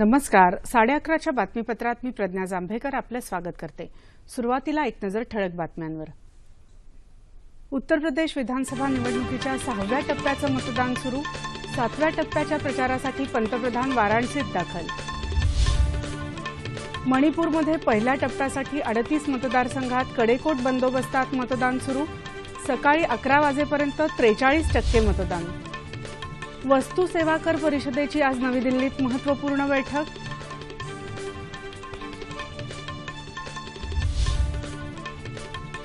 नमस्कार. साडे अकराच्या बातमीपत्रात मी प्रज्ञा जांभेकर आपलं स्वागत करते. सुरुवातीला एक नजर ठळक बातम्यांवर. उत्तर प्रदेश विधानसभा निवडणुकीच्या सहाव्या टप्प्याचं मतदान सुरू. सातव्या टप्प्याच्या प्रचारासाठी पंतप्रधान वाराणसीत दाखल. मणिपूरमध्ये पहिल्या टप्प्यासाठी अडतीस मतदारसंघात कडेकोट बंदोबस्तात मतदान सुरू. सकाळी अकरा वाजेपर्यंत त्रेचाळीस टक्के मतदान. वस्तू सेवा कर परिषदेची आज नवी दिल्लीत महत्त्वपूर्ण बैठक.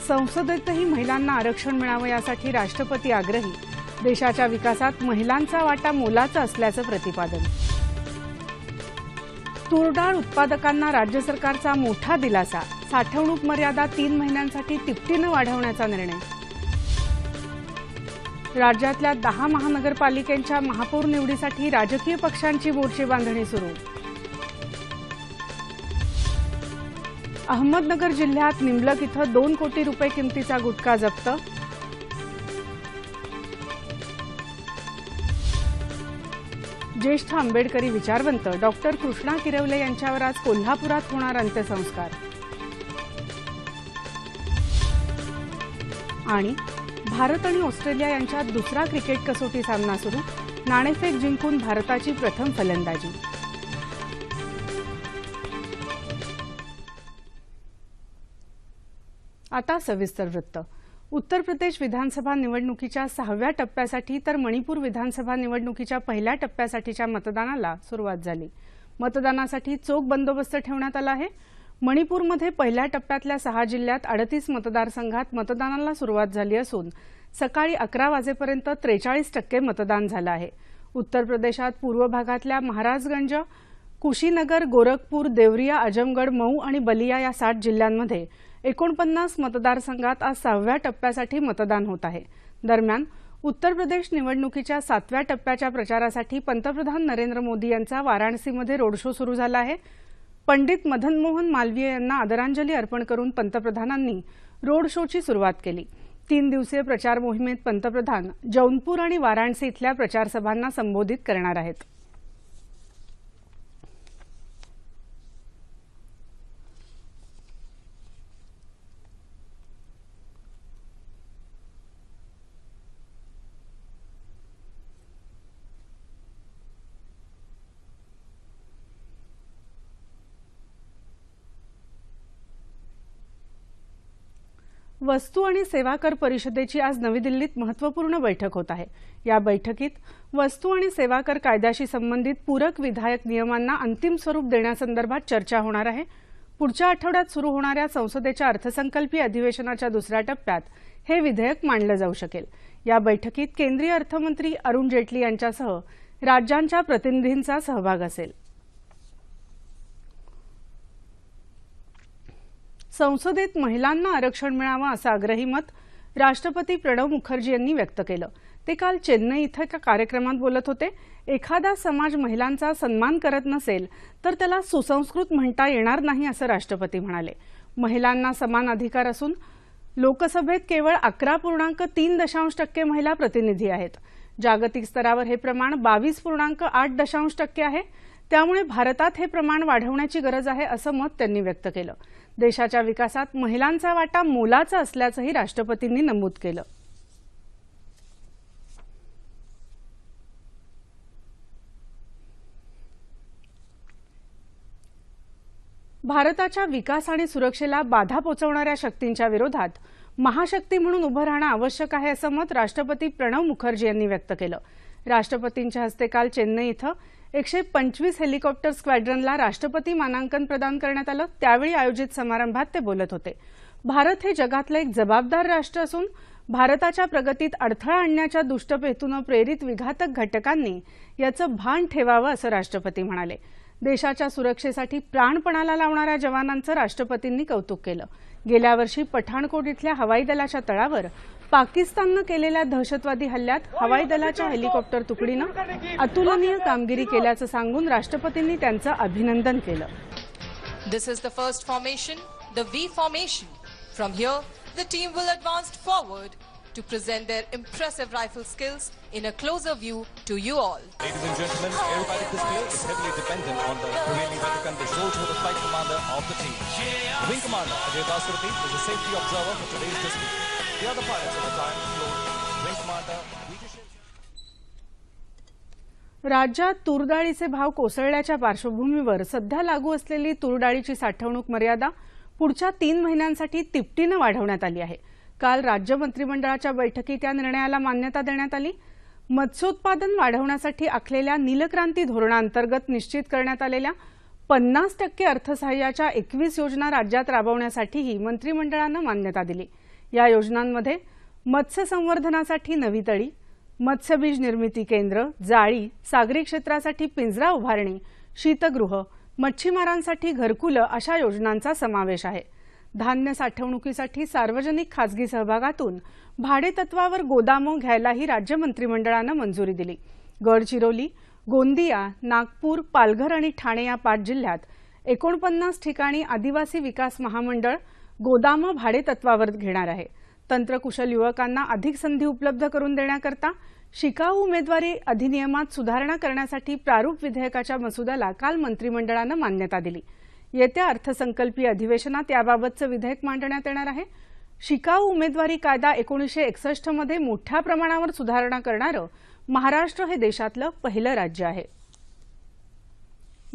संसदेतही महिलांना आरक्षण मिळावं यासाठी राष्ट्रपती आग्रही. देशाच्या विकासात महिलांचा वाटा मोलाचा असल्याचं प्रतिपादन. तूरडाळ उत्पादकांना राज्य सरकारचा मोठा दिलासा. साठवणूक मर्यादा तीन महिन्यांसाठी तिपटीनं वाढवण्याचा निर्णय. राज्यातल्या दहा महानगरपालिकांच्या महापौर निवडीसाठी राजकीय पक्षांची मोर्चे बांधणी सुरू. अहमदनगर जिल्ह्यात निमलक इथं दोन कोटी रुपये किमतीचा गुटखा जप्त. ज्येष्ठ आंबेडकरी विचारवंत डॉक्टर कृष्णा किरवले यांच्यावर आज कोल्हापुरात होणार अंत्यसंस्कार. आणि भारत आणि ऑस्ट्रेलिया यांच्यात दुसरा क्रिकेट कसोटी सामना सुरू. नाणेफेक जिंकून भारताची प्रथम फलंदाजी. आता सविस्तर वृत्त. उत्तर प्रदेश विधानसभा निवडणुकीच्या सहाव्या टप्प्यासाठी तर मणिपूर विधानसभा निवडणुकीच्या पहिल्या टप्प्यासाठीच्या मतदानाला सुरुवात झाली. मतदानासाठी चोख बंदोबस्त ठेवण्यात आला आहे. मणिपूरमध्ये पहिल्या टप्प्यातल्या सहा जिल्ह्यात अडतीस मतदारसंघात मतदानाला सुरुवात झाली असून सकाळी अकरा वाजेपर्यंत त्रेचाळीस टक्के मतदान झालं आहे. उत्तर प्रदेशात पूर्व भागातल्या महाराजगंज कुशीनगर गोरखपूर देवरिया आजमगड मऊ आणि बलिया या सात जिल्ह्यांमध्ये एकोणपन्नास मतदारसंघात आज सहाव्या टप्प्यासाठी मतदान होत आहे. दरम्यान उत्तर प्रदेश निवडणुकीच्या सातव्या टप्प्याच्या प्रचारासाठी पंतप्रधान नरेंद्र मोदी यांचा वाराणसीमध्ये रोड शो सुरू झाला आहे. पंडित मदनमोहन मालवीय यांना आदरांजली अर्पण करून पंतप्रधानांनी रोड शोची सुरुवात केली. तीन दिवसीय प्रचार मोहिमेत पंतप्रधान जौनपूर आणि वाराणसी इथल्या प्रचारसभांना संबोधित करणार आहेत. वस्तू आणि सेवा कर परिषदेची आज नवी दिल्लीत महत्त्वपूर्ण बैठक होत आहे. या बैठकीत वस्तू आणि सेवा कर कायद्याशी संबंधित पूरक विधायक नियमांना अंतिम स्वरूप देण्यासंदर्भात चर्चा होणार आहे. पुढच्या आठवड्यात सुरू होणाऱ्या संसदेच्या अर्थसंकल्पीय अधिवेशनाच्या दुसऱ्या टप्प्यात हे विधेयक मांडलं जाऊ शकेल. या बैठकीत केंद्रीय अर्थमंत्री अरुण जेटली यांच्यासह राज्यांच्या प्रतिनिधींचा सहभाग असेल. संसदेत महिलांना आरक्षण मिळावं असं आग्रही मत राष्ट्रपती प्रणव मुखर्जी यांनी व्यक्त केलं. ते काल चेन्नई इथं एका कार्यक्रमात बोलत होते. एखादा समाज महिलांचा सन्मान करत नसेल तर त्याला सुसंस्कृत म्हणता येणार नाही असं राष्ट्रपती म्हणाले. महिलांना समान अधिकार असून लोकसभेत केवळ अकरा पूर्णांक तीन दशांश टक्के महिला प्रतिनिधी आहेत. जागतिक स्तरावर हे प्रमाण बावीस पूर्णांक आठ दशांश टक्के आहे. त्यामुळे भारतात हे प्रमाण वाढवण्याची गरज आहे असं मत त्यांनी व्यक्त केलं. देशाच्या विकासात महिलांचा वाटा मोलाचा असल्याचंही राष्ट्रपतींनी नमूद केलं. भारताच्या विकास आणि सुरक्षेला बाधा पोचवणाऱ्या शक्तींच्या विरोधात महाशक्ती म्हणून उभं राहणं आवश्यक आहे असं मत राष्ट्रपती प्रणव मुखर्जी यांनी व्यक्त केलं. राष्ट्रपतींच्या हस्ते काल चेन्नई इथं एकशे पंचवीस हेलिकॉप्टर स्क्वॅड्रनला राष्ट्रपती मानांकन प्रदान करण्यात आलं. त्यावेळी आयोजित समारंभात ते बोलत होते. भारत हे जगातलं एक जबाबदार राष्ट्र असून भारताच्या प्रगतीत अडथळा आणण्याच्या दुष्टपेतूनं प्रेरित विघातक घटकांनी याचं भान ठेवावं असं राष्ट्रपती म्हणाले. देशाच्या सुरक्षेसाठी प्राणपणाला लावणाऱ्या जवानांचं राष्ट्रपतींनी कौतुक केलं. गेल्या वर्षी पठाणकोट इथल्या हवाई दलाच्या तळावर पाकिस्ताननं केलेल्या दहशतवादी हल्ल्यात हवाई दलाच्या हेलिकॉप्टर तुकडीनं अतुलनीय कामगिरी केल्याचं सांगून राष्ट्रपतींनी त्यांचं अभिनंदन केलं This is the first formation, the V formation. From here, the team will advance forward to present their impressive rifle skills in a closer view to you all. Ladies and gentlemen, aerobatic display is heavily dependent on the prevailing weather conditions for the flight commander of the team. The wing commander, Ajay Basurati, is a safety observer for today's display. The other pilots of the time include wing commander राज्यात तूरडाळीचे भाव कोसळल्याच्या पार्श्वभूमीवर सध्या लागू असलेली तूरडाळीची साठवणूक मर्यादा पुढच्या तीन महिन्यांसाठी तिपटीनं वाढवण्यात आली आहे. काल राज्य मंत्रिमंडळाच्या बैठकीत या निर्णयाला मान्यता देण्यात आली. मत्स्योत्पादन वाढवण्यासाठी आखलेल्या नीलक्रांती धोरणाअंतर्गत निश्चित करण्यात आलेल्या पन्नास टक्के अर्थसहाय्याच्या एकवीस योजना राज्यात राबवण्यासाठीही मंत्रिमंडळानं मान्यता दिली. या योजनांमध्ये मत्स्य संवर्धनासाठी नवी तळी मत्स्यबीज निर्मिती केंद्र जाळी सागरी क्षेत्रासाठी पिंजरा उभारणी शीतगृह मच्छीमारांसाठी घरकुलं अशा योजनांचा समावेश आहे. धान्य साठवणुकीसाठी सार्वजनिक खासगी सहभागातून भाडेतत्वावर गोदामं घ्यायलाही राज्य मंत्रिमंडळानं मंजुरी दिली. गडचिरोली गोंदिया नागपूर पालघर आणि ठाणे या पाच जिल्ह्यात एकोणपन्नास ठिकाणी आदिवासी विकास महामंडळ गोदामं भाडेतत्वावर घेणार आहे. तंत्रकुशल युवकांना अधिक संधी उपलब्ध करून देण्याकरता शिकाऊ उमेदवारी अधिनियमात सुधारणा करण्यासाठी प्रारूप विधेयकाच्या मसुद्याला काल मंत्रिमंडळानं मान्यता दिली. येत्या अर्थसंकल्पीय अधिवेशनात याबाबतचं विधेयक मांडण्यात येणार आहे. शिकाऊ उमेदवारी कायदा एकोणीसशे एकसष्टमध्ये मोठ्या प्रमाणावर सुधारणा करणारं महाराष्ट्र हे देशातलं पहिलं राज्य आहे.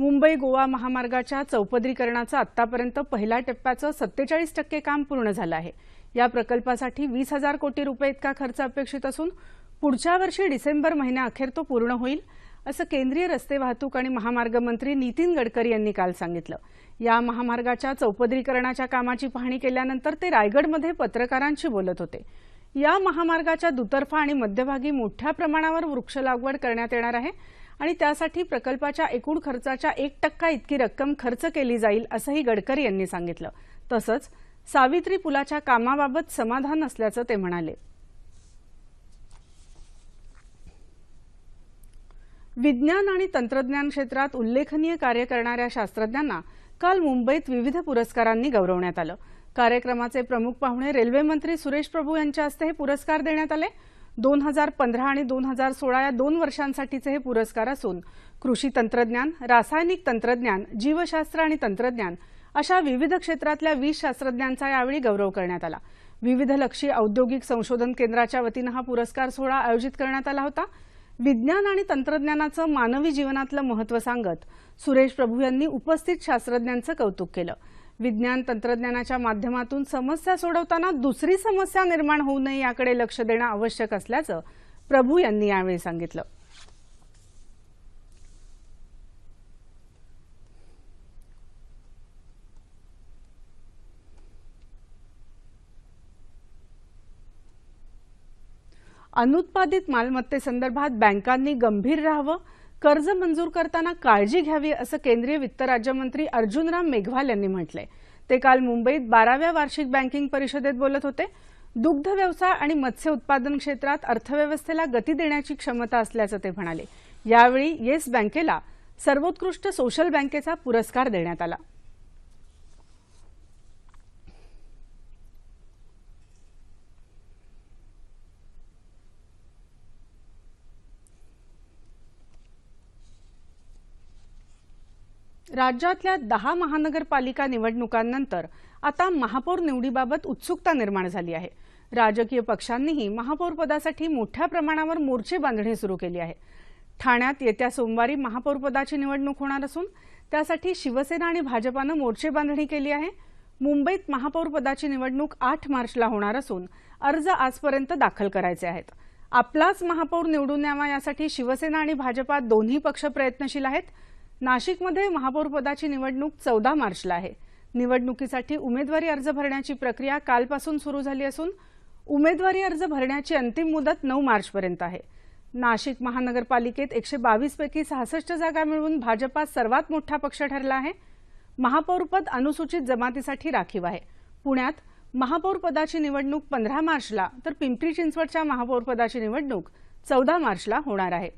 मुंबई गोवा महामार्गाच्या चौपदरीकरणाचं आतापर्यंत पहिल्या टप्प्याचं सत्तेचाळीस टक्के काम पूर्ण झालं आहे. या प्रकल्पासाठी वीस हजार कोटी रुपये इतका खर्च अपेक्षित असून पुढच्या वर्षी डिसेंबर महिन्याअखेर तो पूर्ण होईल असं केंद्रीय रस्ते वाहतूक आणि महामार्ग मंत्री नितीन गडकरी यांनी काल सांगितलं. या महामार्गाच्या चौपदरीकरणाच्या कामाची पाहणी केल्यानंतर ते रायगडमध्ये पत्रकारांशी बोलत होते. या महामार्गाच्या दुतर्फा आणि मध्यभागी मोठ्या प्रमाणावर वृक्ष लागवड करण्यात येणार आहे. आणि त्यासाठी प्रकल्पाच्या एकूण खर्चाच्या एक टक्का इतकी रक्कम खर्च केली जाईल असंही गडकरी यांनी सांगितलं. तसंच सावित्री पुलाच्या कामाबाबत समाधान असल्याचं ते म्हणाले. विज्ञान आणि तंत्रज्ञान क्षेत्रात उल्लेखनीय कार्य करणाऱ्या शास्त्रज्ञांना काल मुंबईत विविध पुरस्कारांनी गौरवण्यात आलं. कार्यक्रमाचे प्रमुख पाहुणे रेल्वेमंत्री सुरेश प्रभू यांच्या हस्ते हे पुरस्कार देण्यात आले. दोन हजार पंधरा आणि दोन हजार सोळा या दोन वर्षांसाठीचे हे पुरस्कार असून कृषी तंत्रज्ञान रासायनिक तंत्रज्ञान जीवशास्त्र आणि तंत्रज्ञान अशा विविध क्षेत्रातल्या वीस शास्त्रज्ञांचा यावेळी गौरव करण्यात आला. विविध लक्षी औद्योगिक संशोधन केंद्राच्या वतीनं हा पुरस्कार सोहळा आयोजित करण्यात आला होता. विज्ञान आणि तंत्रज्ञानाचं मानवी जीवनातलं महत्त्व सांगत सुरेश प्रभू यांनी उपस्थित शास्त्रज्ञांचं कौतुक केलं. विज्ञान तंत्रज्ञानाच्या माध्यमातून समस्या सोडवताना दुसरी समस्या निर्माण होऊ नये याकडे लक्ष देणं आवश्यक असल्याचं प्रभू यांनी यावेळी सांगितलं. अनुत्पादित मालमत्तेसंदर्भात बँकांनी गंभीर राहावं कर्ज मंजूर करताना काळजी घ्यावी असं केंद्रीय वित्त राज्यमंत्री अर्जुनराम मेघवाल यांनी म्हटलंय. ते काल मुंबईत बाराव्या वार्षिक बँकिंग परिषदेत बोलत होते. दुग्ध व्यवसाय आणि मत्स्य उत्पादन क्षेत्रात अर्थव्यवस्थेला गती देण्याची क्षमता असल्याचं ते म्हणाले. यावेळी येस बँकेला सर्वोत्कृष्ट सोशल बँकेचा पुरस्कार देण्यात आला. राज्यातल्या दहा महानगरपालिका निवडणुकांनंतर आता महापौर निवडीबाबत उत्सुकता निर्माण झाली आहे. राजकीय पक्षांनीही महापौरपदासाठी मोठ्या प्रमाणावर मोर्चे बांधणी सुरू केली आहे. ठाण्यात येत्या सोमवारी महापौरपदाची निवडणूक होणार असून त्यासाठी शिवसेना आणि भाजपानं मोर्चे बांधणी केली आहे. मुंबईत महापौरपदाची निवडणूक आठ मार्चला होणार असून अर्ज आजपर्यंत दाखल करायचे आहेत. आपलाच महापौर निवडून यावा यासाठी शिवसेना आणि भाजपा दोन्ही पक्ष प्रयत्नशील आहेत. नाशिकमध्ये महापौरपदाची निवडणूक चौदा मार्चला आहे. निवडणुकीसाठी उमेदवारी अर्ज भरण्याची प्रक्रिया कालपासून सुरू झाली असून उमेदवारी अर्ज भरण्याची अंतिम मुदत नऊ मार्चपर्यंत आहे. नाशिक महानगरपालिकेत एकशे बावीस पैकी सहासष्ट जागा मिळवून भाजपा सर्वात मोठा पक्ष ठरला आहे. महापौरपद अनुसूचित जमातीसाठी राखीव आहे. पुण्यात महापौरपदाची निवडणूक पंधरा मार्चला तर पिंपरी चिंचवडच्या महापौरपदाची निवडणूक चौदा मार्चला होणार आहे.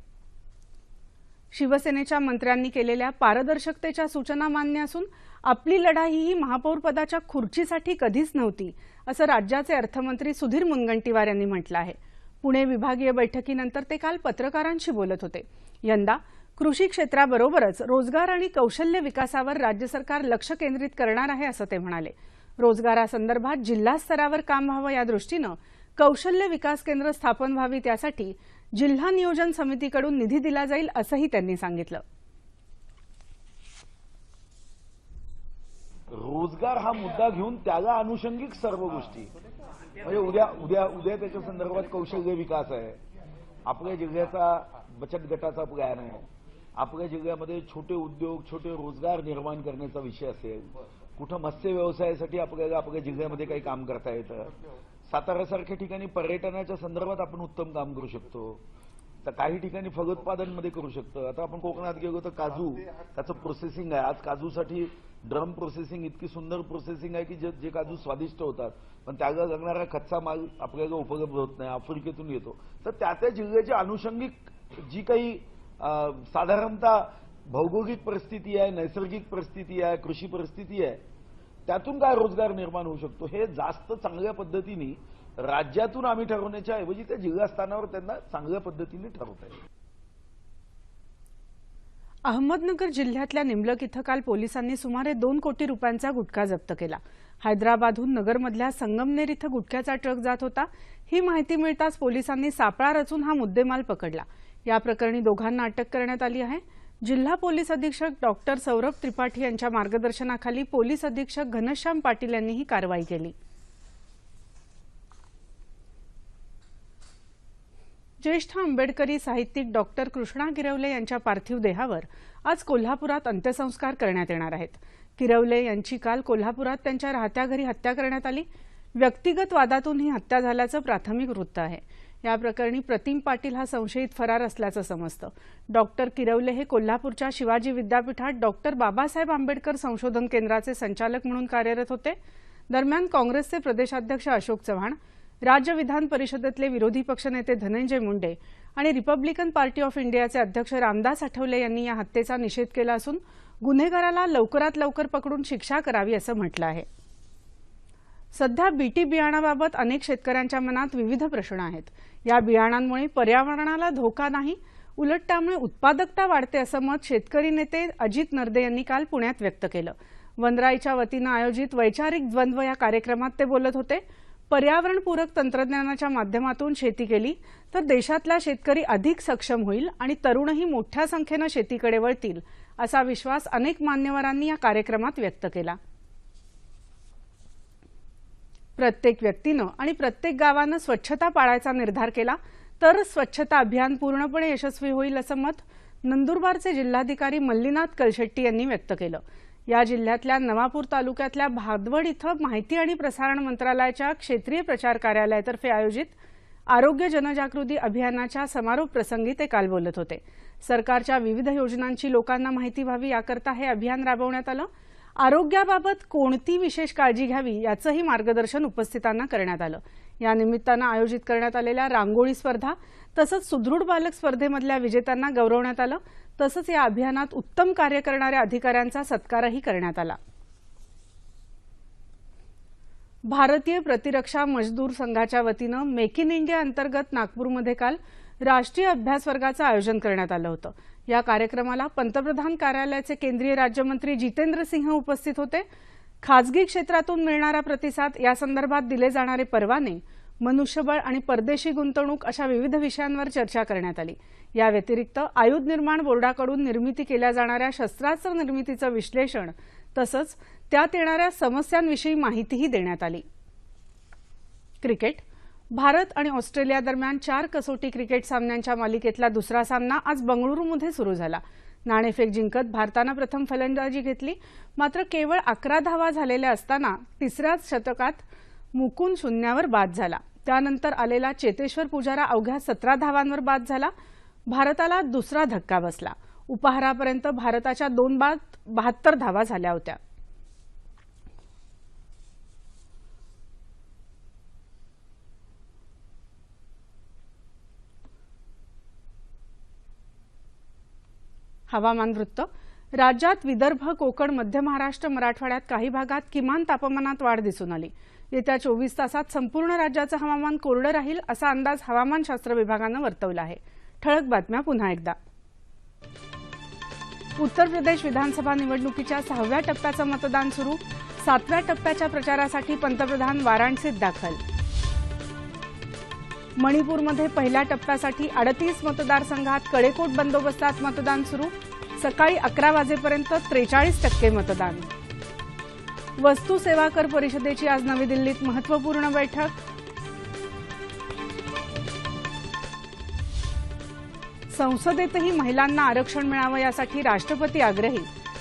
शिवसेनेच्या मंत्र्यांनी केलेल्या पारदर्शकतेच्या सूचना मान्य असून आपली लढाई ही महापौरपदाच्या खुर्चीसाठी कधीच नव्हती असं राज्याचे अर्थमंत्री सुधीर मुनगंटीवार यांनी म्हटलं आहे. पुणे विभागीय बैठकीनंतर ते काल पत्रकारांशी बोलत होते. यंदा कृषी क्षेत्राबरोबरच रोजगार आणि कौशल्य विकासावर राज्य सरकार लक्ष केंद्रित करणार आहे असं ते म्हणाले. रोजगारासंदर्भात जिल्हा स्तरावर काम व्हावं या दृष्टीनं कौशल्य विकास केंद्र स्थापन व्हावी त्यासाठी जिल्हा नियोजन समितीकडून निधी दिला जाईल असंही त्यांनी सांगितलं. रोजगार हा मुद्दा घेऊन त्याला अनुषंगिक सर्व गोष्टी. म्हणजे उद्या उद्या उद्या त्याच्या संदर्भात कौशल्य विकास आहे. आपल्या जिल्ह्याचा बचत गटाचा प्लॅन आहे. आपल्या जिल्ह्यामध्ये छोटे उद्योग छोटे रोजगार निर्माण करण्याचा विषय असेल. कुठं मत्स्य व्यवसायासाठी आपल्याला आपल्या जिल्ह्यामध्ये काही काम करता येतं. सातारासारख्या ठिकाणी पर्यटनाच्या संदर्भात आपण उत्तम काम करू शकतो. तर काही ठिकाणी फलोत्पादनमध्ये करू शकतो. आता आपण कोकणात गेलो तर काजू त्याचं प्रोसेसिंग आहे. आज काजूसाठी ड्रम प्रोसेसिंग इतकी सुंदर प्रोसेसिंग आहे की जे जे काजू स्वादिष्ट होतात. पण त्याला लागणारा कच्चा माल आपल्याला उपलब्ध होत नाही आफ्रिकेतून येतो. तर त्या त्या जिल्ह्याची अनुषंगिक जी काही साधारणतः भौगोलिक परिस्थिती आहे नैसर्गिक परिस्थिती आहे कृषी परिस्थिती आहे त्यातून काय रोजगार निर्माण होऊ शकतो? हे जास्त चांगल्या पद्धतीने राज्यातून आम्ही ठरवण्याच्या ऐवजी त्या जिल्हास्थानावर त्यांना चांगल्या पद्धतीने ठरवता येईल. अहमदनगर जिल्ह्यातल्या निमलक इथं काल पोलिसांनी सुमारे दोन कोटी रुपयांचा गुटखा जप्त केला. हैदराबादहून नगरमधल्या संगमनेर इथं गुटख्याचा ट्रक जात होता. ही माहिती मिळताच पोलिसांनी सापळा रचून हा मुद्देमाल पकडला. या प्रकरणी दोघांना अटक करण्यात आली आहे. जिल्हा पोलीस अधीक्षक डॉक्टर सौरभ त्रिपाठी यांच्या मार्गदर्शनाखाली पोलीस अधीक्षक घनश्याम पाटील यांनी ही कारवाई केली. ज्येष्ठ आंबेडकरी साहित्यिक डॉक्टर कृष्णा गिरवले यांच्या पार्थिव देहावर आज कोल्हापुरात अंत्यसंस्कार करण्यात येणार आहेत. किरवले यांची काल कोल्हापुरात त्यांच्या राहत्या घरी हत्या करण्यात आली. व्यक्तिगत वादातून ही हत्या झाल्याचं प्राथमिक वृत्त आहे. या प्रकरणी प्रतिम पाटील हा संशयित फरार असल्याचं समजतं. डॉक्टर किरवले हे कोल्हापूरच्या शिवाजी विद्यापीठात डॉक्टर बाबासाहेब आंबेडकर संशोधन केंद्राचे संचालक म्हणून कार्यरत होते. दरम्यान काँग्रेसचे प्रदेशाध्यक्ष अशोक चव्हाण राज्य विधान परिषदेतले विरोधी पक्षनेते धनंजय मुंडे आणि रिपब्लिकन पार्टी ऑफ इंडियाचे अध्यक्ष रामदास आठवले यांनी या हत्येचा निषेध केला असून गुन्हेगाराला लवकरात लवकर पकडून शिक्षा करावी असं म्हटलं आहे. सध्या बीटी बियाणाबाबत अनेक शेतकऱ्यांच्या मनात विविध प्रश्न आहेत. या बियाणांमुळे पर्यावरणाला धोका नाही उलट त्यामुळे उत्पादकता वाढते असं मत शेतकरी नेते अजित नरदे यांनी काल पुण्यात व्यक्त केलं. वनराईच्या वतीनं आयोजित वैचारिक द्वंद्व या कार्यक्रमात ते बोलत होते पर्यावरणपूरक तंत्रज्ञानाच्या माध्यमातून शेती केली तर देशातला शेतकरी अधिक सक्षम होईल आणि तरुणही मोठ्या संख्येनं शेतीकडे वळतील असा विश्वास अनेक मान्यवरांनी या कार्यक्रमात व्यक्त केला. प्रत्येक व्यक्तीनं आणि प्रत्येक गावानं स्वच्छता पाळायचा निर्धार केला तर स्वच्छता अभियान पूर्णपणे यशस्वी होईल असं मत नंदुरबारचे जिल्हाधिकारी मल्लीनाथ कलशेट्टी यांनी व्यक्त केलं. या जिल्ह्यातल्या नवापूर तालुक्यातल्या भादवड इथं माहिती आणि प्रसारण मंत्रालयाच्या क्षेत्रीय प्रचार कार्यालयातर्फे आयोजित आरोग्य जनजागृती अभियानाच्या समारोप प्रसंगी ते काल बोलत होते. सरकारच्या विविध योजनांची लोकांना माहिती व्हावी याकरता हे अभियान राबवण्यात आलं. आरोग्याबाबत कोणती विशेष काळजी घ्यावी याचंही मार्गदर्शन उपस्थितांना करण्यात आलं. या निमित्तानं आयोजित करण्यात आलेल्या रांगोळी स्पर्धा तसंच सुदृढ बालक स्पर्धेमधल्या विजेत्यांना गौरवण्यात आलं. तसंच या अभियानात उत्तम कार्य करणाऱ्या अधिकाऱ्यांचा सत्कारही करण्यात आला. भारतीय प्रतिरक्षा मजदूर संघाच्या वतीनं मेक इन इंडिया अंतर्गत नागपूरमध्ये काल राष्ट्रीय अभ्यास वर्गाचं आयोजन करण्यात आलं होतं. या कार्यक्रमाला पंतप्रधान कार्यालयाचे केंद्रीय राज्यमंत्री जितेंद्र सिंह उपस्थित होते. खासगी क्षेत्रातून मिळणारा प्रतिसाद यासंदर्भात दिले जाणारे परवाने मनुष्यबळ आणि परदेशी गुंतवणूक अशा विविध विषयांवर चर्चा करण्यात आली. या व्यतिरिक्त आयुध निर्माण बोर्डाकडून निर्मिती केल्या जाणाऱ्या शस्त्रास्त्र निर्मितीचं विश्लेषण तसंच त्यात येणाऱ्या समस्यांविषयी माहितीही देण्यात आली. क्रिकेट भारत आणि ऑस्ट्रेलिया दरम्यान चार कसोटी क्रिकेट सामन्यांच्या मालिकेतला दुसरा सामना आज बंगळुरूमध्ये सुरू झाला. नाणेफेक जिंकत भारतानं प्रथम फलंदाजी घेतली मात्र केवळ अकरा धावा झालेल्या असताना तिसऱ्याच शतकात मुकून शून्यावर बाद झाला. त्यानंतर आलेला चेतेश्वर पुजारा अवघ्या सतरा धावांवर बाद झाला. भारताला दुसरा धक्का बसला. उपहारापर्यंत भारताच्या दोन बाद बहात्तर धावा झाल्या होत्या. हवामान वृत्त. राज्यात विदर्भ कोकण मध्य महाराष्ट्र मराठवाड्यात काही भागात किमान तापमानात वाढ दिसून आली. येत्या चोवीस तासात संपूर्ण राज्याचं हवामान कोरडं राहील असा अंदाज हवामानशास्त्र विभागानं वर्तवला आहे. ठळक बातम्या पुन्हा एकदा. उत्तर प्रदेश विधानसभा निवडणुकीच्या सहाव्या टप्प्याचं मतदान सुरू. सातव्या टप्प्याच्या प्रचारासाठी पंतप्रधान वाराणसीत दाखल. मणिपूरमध्ये पहिल्या टप्प्यासाठी अडतीस मतदारसंघात कडेकोट बंदोबस्तात मतदान सुरू. सकाळी अकरा वाजेपर्यंत त्रेचाळीस टक्के मतदान. वस्तू सेवा कर परिषदेची आज नवी दिल्लीत महत्त्वपूर्ण बैठक. संसदेतही महिलांना आरक्षण मिळावं यासाठी राष्ट्रपती आग्रही.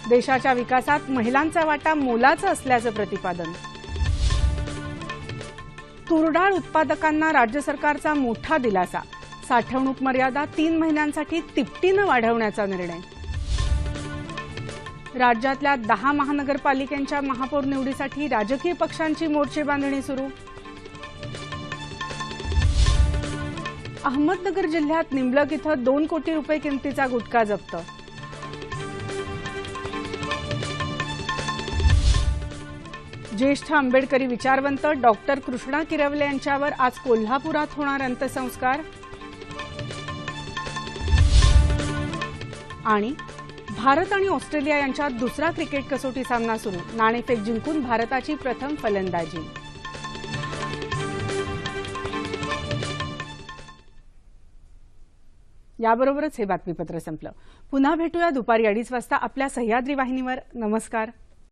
देशाच्या विकासात महिलांचा वाटा मोलाचा असल्याचं प्रतिपादन. तुरडाळ उत्पादकांना राज्य सरकारचा मोठा दिलासा. साठवणूक मर्यादा तीन महिन्यांसाठी तिपटीनं वाढवण्याचा निर्णय. राज्यातल्या दहा महानगरपालिकांच्या महापौर निवडीसाठी राजकीय पक्षांची मोर्चे बांधणी सुरू. अहमदनगर जिल्ह्यात निंबलक इथं दोन कोटी रुपये किमतीचा गुटखा जप्त. ज्येष्ठ आंबेडकरी विचारवंत डॉक्टर कृष्णा किरवले यांच्यावर आज कोल्हापुरात होणार अंत्यसंस्कार. आणि भारत आणि ऑस्ट्रेलिया यांच्यात दुसरा क्रिकेट कसोटी सामना सुरू. नाणेफेक जिंकून भारताची प्रथम फलंदाजी. याबरोबरच हे बातमीपत्र संपलं. पुन्हा भेटूया दुपारी अडीच वाजता आपल्या सह्याद्री वाहिनीवर. नमस्कार.